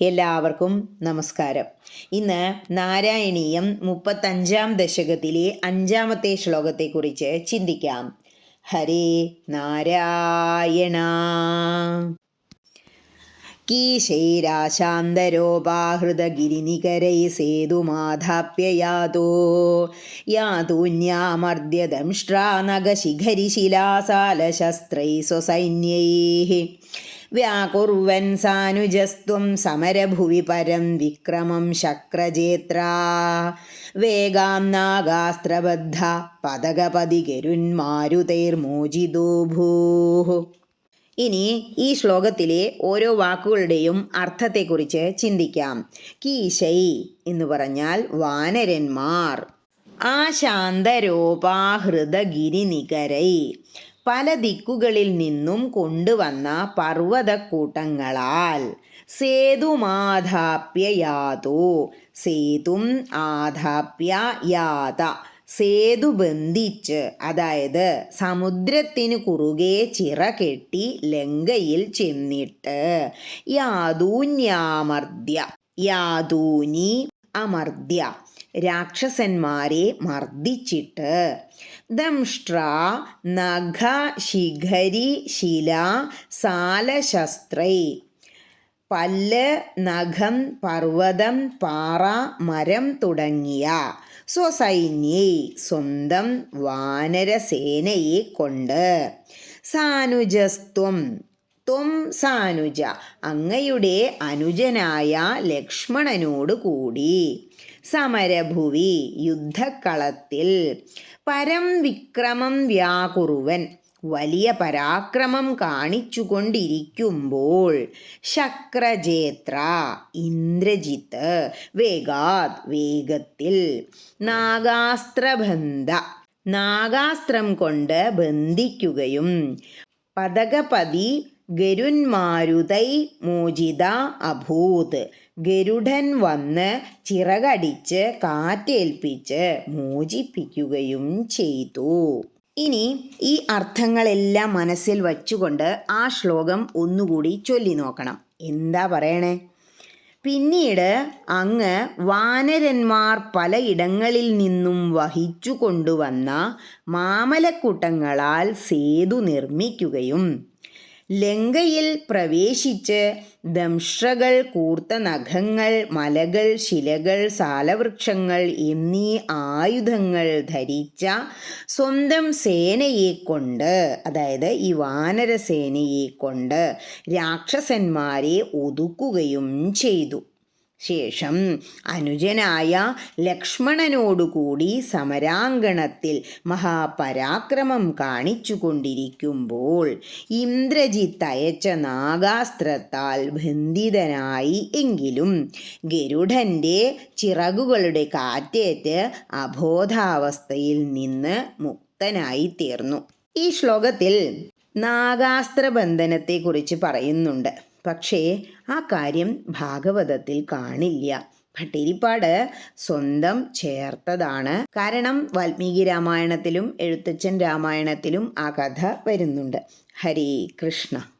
എല്ലാവർക്കും നമസ്കാരം. ഇന്ന് നാരായണീയം മുപ്പത്തഞ്ചാം ദശകത്തിലെ അഞ്ചാമത്തെ ശ്ലോകത്തെക്കുറിച്ച് ചിന്തിക്കാം. ഹരേ നാരായണ. കീശൈരാശാന്തരോപാഹൃതഗിരിനികരൈ സേതുമാധാപ്യയാതോ യാതൂന്യാമർദ്യദംഷ്ട്രാനഗശിഖരിശിലാസാലശസ്ത്രൈ സ്വസൈന്യൈः. വ്യാകുർവൻ സാനുജസ്ത്വം സമരഭുവി പരം വിക്രമം ശക്രജേത്ര. വേഗാം നാഗാസ്ത്രബദ്ധ പതകപതി ഗരുന്മാരുതൈർമോചിതോ ഭൂ ഇനി ഈ ശ്ലോകത്തിലെ ഓരോ വാക്കുകളുടെയും അർത്ഥത്തെക്കുറിച്ച് ചിന്തിക്കാം. കീശൈ എന്ന് പറഞ്ഞാൽ വാനരന്മാർ. ആശാന്തരോപാഹൃതഗിരിനികരൈ. പല ദിക്കുകളിൽ നിന്നും കൊണ്ടുവന്ന പർവതക്കൂട്ടങ്ങളാൽ. സേതുമാധാപ്യ യാതോ. സേതും ആധാപ്യ യാത. സേതു ബന്ധിച്ച് അതായത് സമുദ്രത്തിന് കുറുകെ ചിറ കെട്ടി ലങ്കയിൽ ചെന്നിട്ട്. യാതൂന്യാമർദ്യ യാതൂനി അമർദ്യ. രാക്ഷസന്മാരെ മർദ്ദിച്ചിട്ട്. ദംഷ്ട്ര നഖ ശിഖരി ശില സാലശസ്ത്രൈ. പല്ല് നഖം പർവതം പാറ മരം തുടങ്ങിയ സ്വസൈന്യേ സ്വന്തം വാനരസേനയെ കൊണ്ട്. സാനുജസ്ത്വം ത്വം സാനുജ. അങ്ങയുടെ അനുജനായ ലക്ഷ്മണനോട് കൂടി. സമരഭുവി യുദ്ധക്കളത്തിൽ. പരം വിക്രമം വ്യാകുറുവൻ വലിയ പരാക്രമം കാണിച്ചുകൊണ്ടിരിക്കുമ്പോൾ ശക്രജേത്ര ഇന്ദ്രജിത്ത് വേഗാത് വേഗത്തിൽ നാഗാസ്ത്രബന്ധ നാഗാസ്ത്രം കൊണ്ട് ബന്ധിക്കുകയും പതകപതി ഗരുന്മാരുതൈ മോചിത അഭൂത്. ഗരുഡൻ വന്ന് ചിറകടിച്ച് കാറ്റേൽപ്പിച്ച് മോചിപ്പിക്കുകയും ചെയ്തു. ഇനി ഈ അർത്ഥങ്ങളെല്ലാം മനസ്സിൽ വച്ചുകൊണ്ട് ആ ശ്ലോകം ഒന്നുകൂടി ചൊല്ലി നോക്കണം. എന്താ പറയണേ? പിന്നീട് അങ്ങ് വാനരന്മാർ പലയിടങ്ങളിൽ നിന്നും വഹിച്ചു കൊണ്ടുവന്ന മാമലക്കൂട്ടങ്ങളാൽ സേതു നിർമ്മിക്കുകയും ലങ്കയിൽ പ്രവേശിച്ച് ദംഷ്ട്രകൾ കൂർത്ത നഖങ്ങൾ മലകൾ ശിലകൾ സാലവൃക്ഷങ്ങൾ എന്നീ ആയുധങ്ങൾ ധരിച്ച സ്വന്തം സേനയെ കൊണ്ട് അതായത് ഈ വാനരസേനയെ കൊണ്ട് രാക്ഷസന്മാരെ ഒതുക്കുകയും ചെയ്തു. ശേഷം അനുജനായ ലക്ഷ്മണനോടുകൂടി സമരാങ്കണത്തിൽ മഹാപരാക്രമം കാണിച്ചു കൊണ്ടിരിക്കുമ്പോൾ ഇന്ദ്രജിത്ത് അയച്ച നാഗാസ്ത്രത്താൽ ബന്ധിതനായി എങ്കിലും ഗരുഡന്റെ ചിറകുകളുടെ കാറ്റേറ്റ് അബോധാവസ്ഥയിൽ നിന്ന് മുക്തനായി തീർന്നു. ഈ ശ്ലോകത്തിൽ നാഗാസ്ത്രബന്ധനത്തെക്കുറിച്ച് പറയുന്നുണ്ട്. പക്ഷേ ആ കാര്യം ഭാഗവതത്തിൽ കാണില്ല. ഭട്ടിരിപ്പാട് സ്വന്തം ചേർത്തതാണ്. കാരണം വാൽമീകി രാമായണത്തിലും എഴുത്തച്ഛൻ രാമായണത്തിലും ആ കഥ വരുന്നുണ്ട്. ഹരേ കൃഷ്ണ.